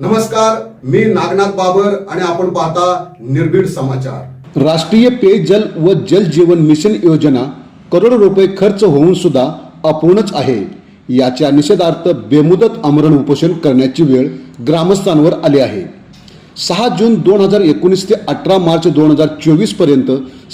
नमस्कार मी नागनाथ बाबर आणि आपण पाहता निर्भीड समाचार. राष्ट्रीय पेयजल व जल जीवन मिशन योजना करोडो रुपये खर्च होऊन सुद्धा अपूर्णच आहे. याच्या निषेधार्थ बेमुदत आमरण उपोषण करण्याची वेळ ग्रामस्थांवर आली आहे. सहा जून दोन हजार एकोणीस ते अठरा मार्च दोन हजार चोवीसपर्यंत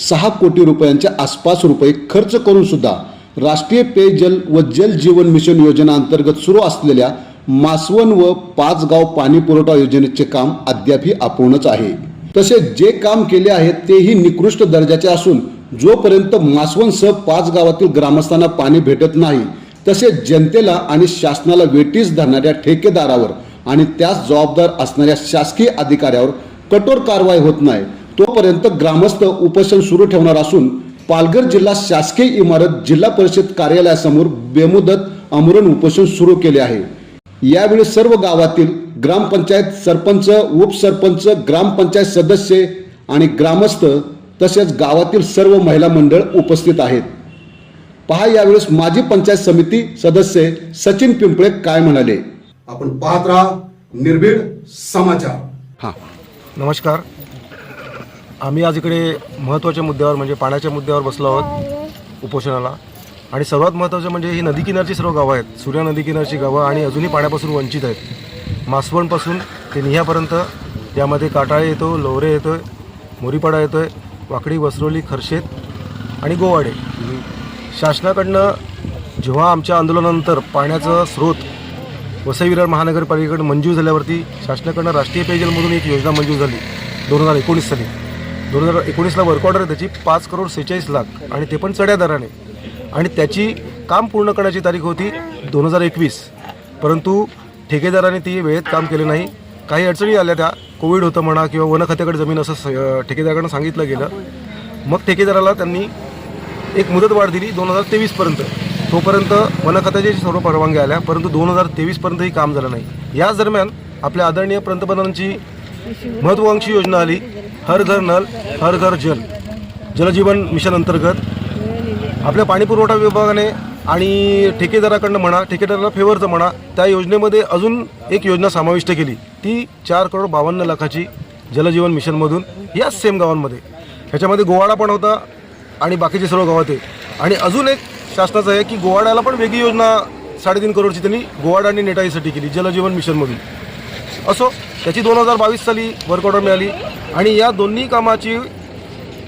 सहा कोटी रुपयांच्या आसपास रुपये खर्च करून सुद्धा राष्ट्रीय पेयजल व जल जीवन मिशन योजना अंतर्गत सुरू असलेल्या मासवण व पाचगाव पाणी पुरवठा योजनेचे काम अद्यापही अपूर्णच आहे. तसेच जे काम केले आहे तेही निकृष्ट दर्जाचे असून जोपर्यंत मासवणसह पाच गावातील ग्रामस्थांना पाणी भेटत नाही तसेच जनतेला आणि शासनाला वेटीस धरणाऱ्या ठेकेदारावर आणि त्यास जबाबदार असणाऱ्या शासकीय अधिकाऱ्यावर कठोर कारवाई होत नाही तोपर्यंत ग्रामस्थ उपोषण सुरू ठेवणार असून पालघर जिल्हा शासकीय इमारत जिल्हा परिषद कार्यालयासमोर बेमुदत आमरण उपोषण सुरू केले आहे. यावेळी सर्व गावातील ग्रामपंचायत सरपंच उपसरपंच ग्रामपंचायत सदस्य आणि ग्रामस्थ तसेच गावातील सर्व महिला मंडळ उपस्थित आहेत. पहा यावेळेस माजी पंचायत समिती सदस्य सचिन पिंपळे काय म्हणाले? आपण पाहत राहा निर्भीड समाचार. हां. नमस्कार. आम्ही आज इकडे महत्त्वाच्या मुद्द्यावर म्हणजे पाण्याच्या मुद्द्यावर बसलो आहोत उपोषणाला. आणि सर्वात महत्त्वाचं म्हणजे ही नदी किनारची सर्व गावं आहेत. सूर्या नदी किनारची गावं आणि अजूनही पाण्यापासून वंचित आहेत. मासवणपासून ते निह्यापर्यंत यामध्ये काटाळे येतो लोवरे येतो आहे मोरीपाडा येतो आहे वाकडी वसरोली खर्शेत आणि गोवाडे. शासनाकडनं जेव्हा आमच्या आंदोलनानंतर पाण्याचं स्रोत वसई विरार महानगरपालिकेकडे मंजूर झाल्यावरती शासनाकडनं राष्ट्रीय पेयजलमधून एक योजना मंजूर झाली. दोन हजार एकोणीस साली. दोन हजार एकोणीसला वर्क ऑर्डर आहे त्याची पाच करोड सेहेचाळीस लाख आणि ते पण चढ्या दराने. आणि त्याची काम पूर्ण करण्याची तारीख होती दोन हजार एकवीस. परंतु ठेकेदाराने ती वेळेत काम केले नाही. काही अडचणी आल्या त्या. कोविड होतं म्हणा किंवा वनखात्याकडे जमीन असं स- ठेकेदाराकडनं सांगितलं गेलं. मग ठेकेदाराला त्यांनी एक मुदत वाढ दिली दोन हजार तेवीसपर्यंत तोपर्यंत वनखात्याच्या सर्व परवानग्या आल्या. परंतु दोन हजार तेवीसपर्यंतही काम झालं नाही. याच दरम्यान आपल्या आदरणीय पंतप्रधानांची महत्त्वाकांक्षी योजना आली. हर घर नल हर घर जल. जलजीवन मिशन अंतर्गत आपल्या पाणीपुरवठा विभागाने आणि ठेकेदाराकडनं म्हणा ठेकेदाराला फेवरचं म्हणा त्या योजनेमध्ये अजून एक योजना समाविष्ट केली. ती चार करोड बावन्न लाखाची जलजीवन मिशनमधून याच सेम गावांमध्ये. ह्याच्यामध्ये गोवाडा पण होता आणि बाकीचे सर्व गावात आहे आणि अजून एक शासनाचं आहे की गोवाड्याला पण वेगळी योजना साडेतीन करोडची त्यांनी गोवाडा आणि नेटाईसाठी केली जलजीवन मिशनमधून. असो त्याची दोन हजार बावीस साली वर्क ऑर्डर मिळाली आणि या दोन्ही कामाची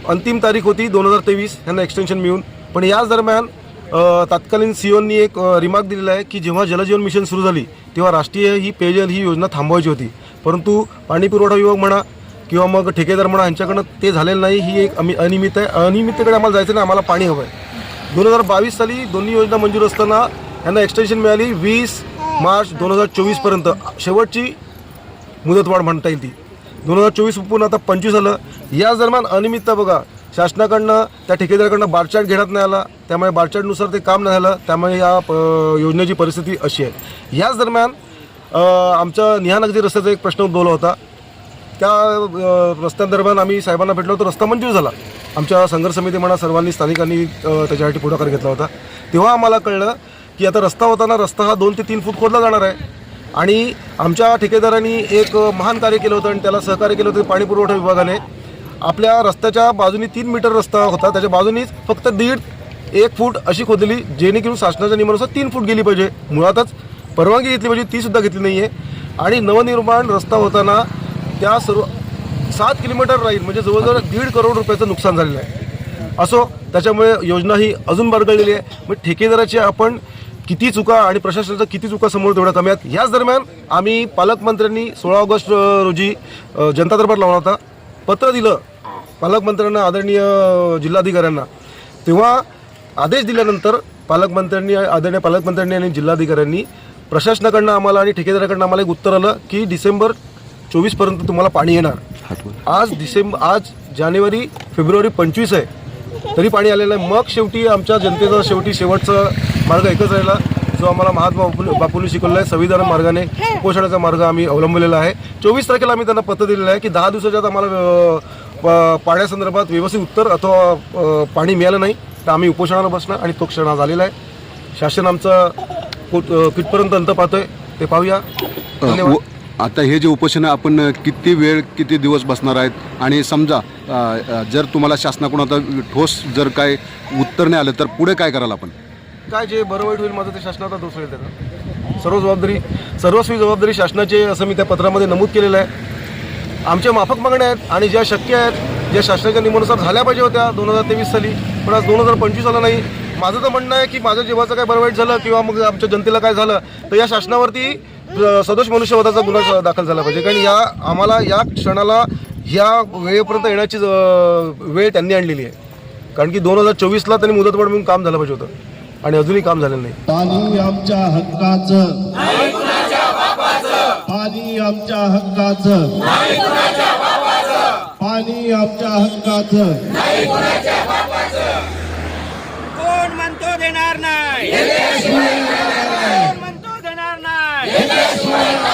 अंतिम तारीख होती दोन हजार तेवीस. यांना एक्सटेन्शन मिळून पण याच दरम्यान तात्कालीन तत्कालीन सीओनी एक रिमार्क दिलेला आहे की जेव्हा जलजीवन मिशन सुरू झाली तेव्हा राष्ट्रीय ही पेयजल ही योजना थांबवायची होती. परंतु पाणी पुरवठा विभाग म्हणा किंवा मग ठेकेदार म्हणा यांच्याकडनं ते झालेलं नाही. ही एक अमि अनियमित आहे. अनियमिततेकडे आम्हाला जायचं नाही. आम्हाला पाणी हवं आहे दोन हजार बावीस साली दोन्ही योजना मंजूर असताना यांना एक्सटेन्शन मिळाली वीस मार्च दोन हजार चोवीसपर्यंत शेवटची मुदतवाढ म्हणता येईल ती. दोन हजार चोवीस पूर्ण आता पंचवीस आलं याच दरम्यान अनियमितता बघा शासनाकडनं त्या ठेकेदाराकडनं बारचार्ट घेण्यात नाही आला त्यामुळे बारचार्टनुसार ते काम नाही झालं त्यामुळे या प- योजनेची परिस्थिती अशी आहे. याच दरम्यान आमच्या निहानगदी रस्त्याचा एक प्रश्न उद्भवला होता. त्या रस्त्यांदरम्यान आम्ही साहेबांना भेटलो तर रस्ता मंजूर झाला. आमच्या संघर्ष समिती म्हणा सर्वांनी स्थानिकांनी त्याच्यासाठी पुढाकार घेतला होता. तेव्हा आम्हाला कळलं की आता रस्ता होताना रस्ता हा दोन ते तीन फूट खोदला जाणार आहे. आणि आमच्या ठेकेदारांनी एक महान कार्य केलं होतं आणि त्याला सहकार्य केलं होतं पाणी पुरवठा विभागाने. आपल्या रस्त्याच्या बाजूनी तीन मीटर रस्ता होता. त्याच्या बाजूनीच फक्त दीड एक फूट अशी खोदली जेणेकरून शासनाच्या नियमानुसार तीन फूट गेली पाहिजे. मुळातच परवानगी घेतली पाहिजे ती सुद्धा घेतली नाही आहे आणि नवनिर्माण रस्ता होताना त्या सर्व सात किलोमीटर राहील म्हणजे जवळजवळ दीड करोड रुपयाचं नुकसान झालेलं आहे. असो त्याच्यामुळे योजना ही अजून बरगळलेली आहे. मग ठेकेदाराची आपण किती चुका आणि प्रशासनाच्या किती चुका समोर तेवढ्या कमी आहेत याच दरम्यान आम्ही पालकमंत्र्यांनी सोळा ऑगस्ट रोजी जनता दरबार लावला होता. पत्र दिलं. पालकमंत्र्यांना आदरणीय जिल्हाधिकाऱ्यांना. तेव्हा आदेश दिल्यानंतर पालकमंत्र्यांनी आदरणीय पालकमंत्र्यांनी आणि जिल्हाधिकाऱ्यांनी प्रशासनाकडनं आम्हाला आणि ठेकेदाराकडनं आम्हाला एक उत्तर आलं की डिसेंबर चोवीसपर्यंत तुम्हाला पाणी येणार. आज डिसेंबर आज जानेवारी फेब्रुवारी पंचवीस आहे. तरी पाणी आलेलं आहे. मग शेवटी आमच्या जनतेचा शेवटी शेवटचा मार्ग एकच राहिला. जो आम्हाला महात्मा बापू बापूंनी शिकवलेला आहे संविधान मार्गाने उपोषणाचा मार्ग आम्ही अवलंबलेला आहे. चोवीस तारखेला आम्ही त्यांना पत्र दिलेलं आहे की दहा दिवसाच्या आत आम्हाला पाण्यासंदर्भात व्यवस्थित उत्तर अथवा पाणी मिळालं नाही तर आम्ही उपोषणाला बसणार आणि तो क्षण आलेला आहे. शासन आमचं कुठ- कितपर्यंत अंत पाहतोय ते पाहूया. धन्यवाद. आता हे जे उपोषण आहे, आपण किती वेळ किती दिवस बसणार आहेत? आणि समजा जर तुम्हाला शासनाकडून आता ठोस जर काय उत्तर नाही आलं तर पुढे काय कराल आपण? काय जे बरं वाईट होईल माझं ते शासनाचा दोष होईल त्याचा. सर्व जबाबदारी सर्वस्वी जबाबदारी शासनाची असं मी त्या पत्रामध्ये नमूद केलेलं आहे. आमच्या माफक मागण्या आहेत आणि ज्या शक्य आहेत ज्या शासनाच्या नियमानुसार झाल्या पाहिजे होत्या दोन हजार तेवीस साली पण आज दोन हजार पंचवीस आला नाही. माझं तर म्हणणं आहे की माझ्या जीवाचं काय बरं वाईट झालं किंवा मग आमच्या जनतेला काय झालं तर या शासनावरती सदोष मनुष्यवधाचा गुन्हा दाखल झाला पाहिजे. कारण या आम्हाला या क्षणाला ह्या वेळेपर्यंत येण्याची वेळ त्यांनी आणलेली आहे. कारण की दोन हजार चोवीसला त्यांनी मुदतवाढ म्हणून काम झालं पाहिजे होतं. आणि अजूनही काम झालेलं नाही. पाणी आमच्या हक्काचं. पाणी आमच्या हक्काचं. पाणी आमच्या हक्काचं. कोण म्हणतो देणार नाही? कोण म्हणतो देणार नाही?